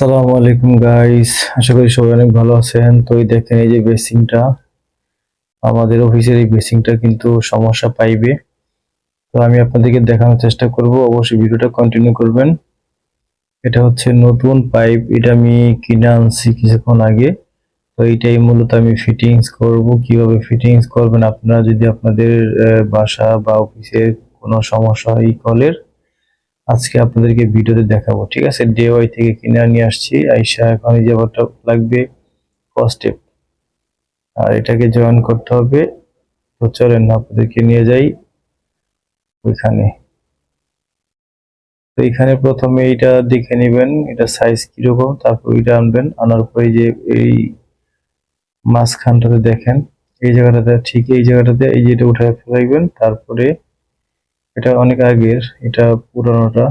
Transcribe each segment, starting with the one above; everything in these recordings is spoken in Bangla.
আসসালামু আলাইকুম গাইস আশা করি সবাই অনেক ভালো আছেন। তো এই দেখেন, এই যে বেসিংটা আমাদের অফিসের এই বেসিংটা কিন্তু সমস্যা পাইবে। তো আমি আপনাদেরকে দেখানোর চেষ্টা করব। অবশ্যই ভিডিওটা কন্টিনিউ করবেন। এটা হচ্ছে নতুন পাইপ এটা আমি কিনে আনছি কিছুক্ষণ আগে। তো এইটাই মূলত আমি ফিটিংস করব। কীভাবে ফিটিংস করবেন? আপনারা যদি আপনাদের বাসা বা অফিসের কোনো সমস্যা হয় কলের আজকে আপনাদেরকে ভিডিওতে দেখাবো, ঠিক আছে? ডিওয়াই থেকে কিনে নিয়ে আসছি। আইসা এখন জায়গাটা লাগবে কস্টেপ আর এটাকে জয়েন করতে হবে। তো চলেন, আপনাদেরকে নিয়ে যাই ওইখানে। তো এখানে প্রথমে এইটা দেখে নেবেন, এটা সাইজ কীরকম, তারপর এটা আনবেন। আনার পরে যে এই মাঝখানটাতে দেখেন, এই জায়গাটাতে, ঠিক এই জায়গাটাতে, এই যে এটা উঠে ফেলাইবেন, তারপরে এটা অনেক আগের, এটা পুরানোটা।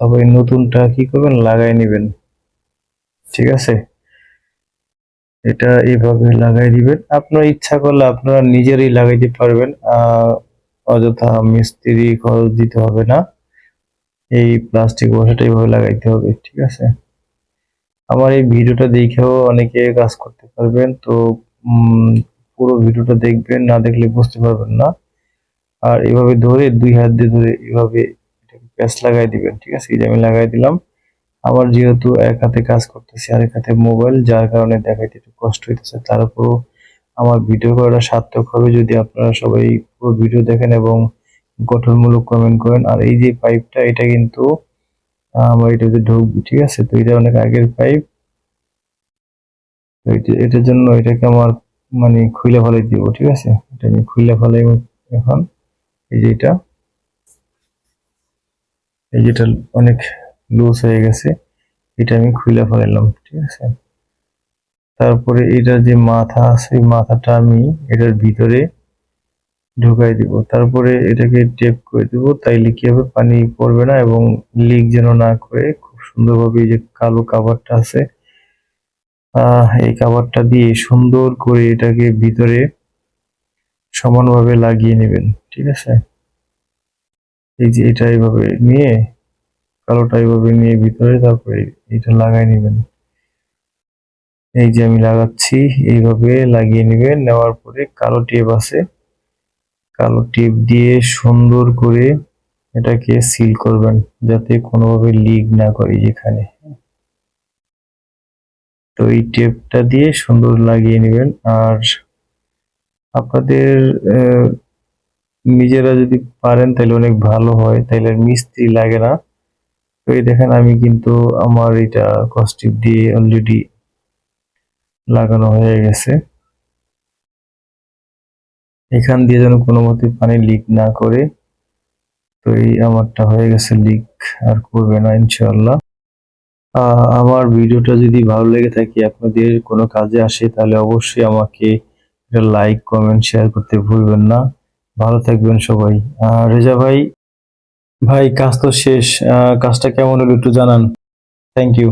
তারপরে নতুনটা কি করবেন? লাগাই নেবেন। ঠিক আছে? এটা এইভাবে লাগাই দিবেন। আপনার ইচ্ছা করলে আপনারা নিজেরই লাগাইতে পারবেন। অযথা মিস্ত্রি খরচ দিতে হবে না। এই প্লাস্টিক বসাটা এইভাবে লাগাইতে হবে। ঠিক আছে? আমার এই ভিডিওটা দেখেও অনেকে কাজ করতে পারবেন। তো পুরো ভিডিওটা দেখবেন, না দেখলে বুঝতে পারবেন না। আর এভাবে ধরে দুই হাত দিয়ে ধরে এভাবে এটাকে লাগাই দিবেন, ঠিক আছে? এই যে আমি লাগাই দিলাম। আমার যেহেতু এক হাতে কাজ করতেছি আর এক হাতে মোবাইল যার কারণে দেখাইতে একটু কষ্ট হইতেছে। তারপরও আমার ভিডিও করাটা সার্থক হবে যদি আপনারা সবাই পুরো ভিডিও দেখেন এবং গঠনমূলক কমেন্ট করেন। আর এই যে পাইপটা এটা কিন্তু আমার এটাতে ঢুকবে, ঠিক আছে? তো এটা অনেক আগের পাইপ এটার জন্য এটাকে আমার মানে খুলে ফেলাই দিব, ঠিক আছে? এটা আমি খুলে ফেলাই এখন। এই যে এটা। এই যেটা অনেক লুজ হয়ে গেছে। এটা আমি খুলে ফেলাইলাম ঠিক আছে? তারপরে এটা যে মাথা আছে মাথাটা আমি এটার ভিতরে ঢুকাই দিব। তারপরে এটাকে টেপ করে দিব, তাইলে কি হবে? পানি পড়বে না এবং লিক যেন না করে। খুব সুন্দরভাবে এই যে কালো কাভারটা আছে এই কাভারটা দিয়ে সুন্দর করে এটাকে ভিতরে সমানভাবে লাগিয়ে নেবেন। ঠিক আছে? এই যে এটা এইভাবে নিয়ে, কালোটা এইভাবে নিয়ে ভিতরে, তারপরে এটা লাগাই নেবেন। এই যে আমি লাগাচ্ছি, এইভাবে লাগিয়ে নেবেন, নেওয়ার পরে কালো টেপ আছে। কালো টেপ দিয়ে সুন্দর করে এটাকে সিল করবেন, যাতে কোনোভাবে লিক না করে যেখানে তো এই টেপটা দিয়ে সুন্দর লাগিয়ে নেবেন। আর আপনাদের নিজেরা যদি পারেন তাহলে অনেক ভালো হয়, তাহলে মিস্ত্রি লাগে না। তো এই দেখেন আমি কিন্তু আমার এটা কস্টিপ দিয়ে অলরেডি লাগানো হয়ে গেছে। এখান দিয়ে যেন কোনো মতে পানি লিক না করে, তো এই আমারটা হয়ে গেছে লিক আর করবে না ইনশাল্লাহ আমার ভিডিওটা যদি ভালো লেগে থাকে, আপনাদের কোনো কাজে আসে, তাহলে অবশ্যই আমাকে লাইক কমেন্ট শেয়ার করতে ভুলবেন না। ভালো থাকবেন সবাই। রেজা ভাই ভাই, কাজ তো শেষ। কাজটা কেমন হলো একটু জানান। Thank you